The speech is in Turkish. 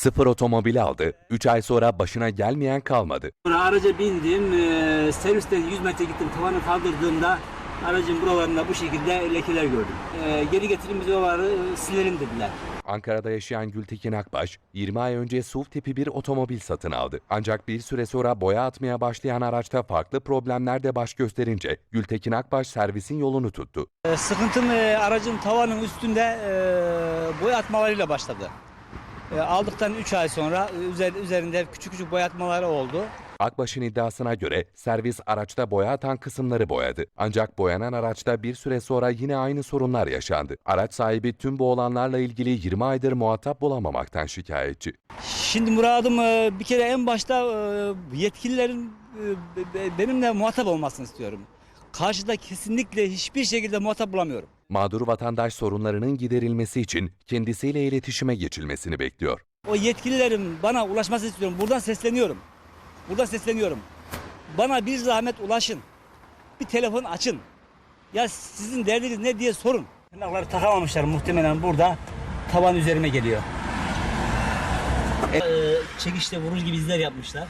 Sıfır otomobil aldı, 3 ay sonra başına gelmeyen kalmadı. Araca bindim, e, servisten 100 metre gittim, tavanı kaldırdığımda aracın buralarında bu şekilde lekeler gördüm. E, geri getirin biz oraları e, silelim dediler. Ankara'da yaşayan Gültekin Akbaş, 20 ay önce SUV tipi bir otomobil satın aldı. Ancak bir süre sonra boya atmaya başlayan araçta farklı problemler de baş gösterince Gültekin Akbaş servisin yolunu tuttu. E, sıkıntım e, aracın tavanın üstünde e, boyatmalarıyla başladı. E, aldıktan 3 ay sonra e, üzer, üzerinde küçük küçük boyatmaları oldu. Akbaş'ın iddiasına göre servis araçta boya atan kısımları boyadı. Ancak boyanan araçta bir süre sonra yine aynı sorunlar yaşandı. Araç sahibi tüm bu olanlarla ilgili 20 aydır muhatap bulamamaktan şikayetçi. Şimdi muradım e, bir kere en başta yetkililerin be- be- benimle muhatap olmasını istiyorum. Karşıda kesinlikle hiçbir şekilde muhatap bulamıyorum. Mağdur vatandaş sorunlarının giderilmesi için kendisiyle iletişime geçilmesini bekliyor. O yetkililerin bana ulaşmasını istiyorum. Buradan sesleniyorum. Buradan sesleniyorum. Bana bir zahmet ulaşın. Bir telefon açın. Ya sizin derdiniz ne diye sorun. Tırnakları takamamışlar muhtemelen burada. Tavan üzerime geliyor. Ee, çekişte vurur gibi izler yapmışlar.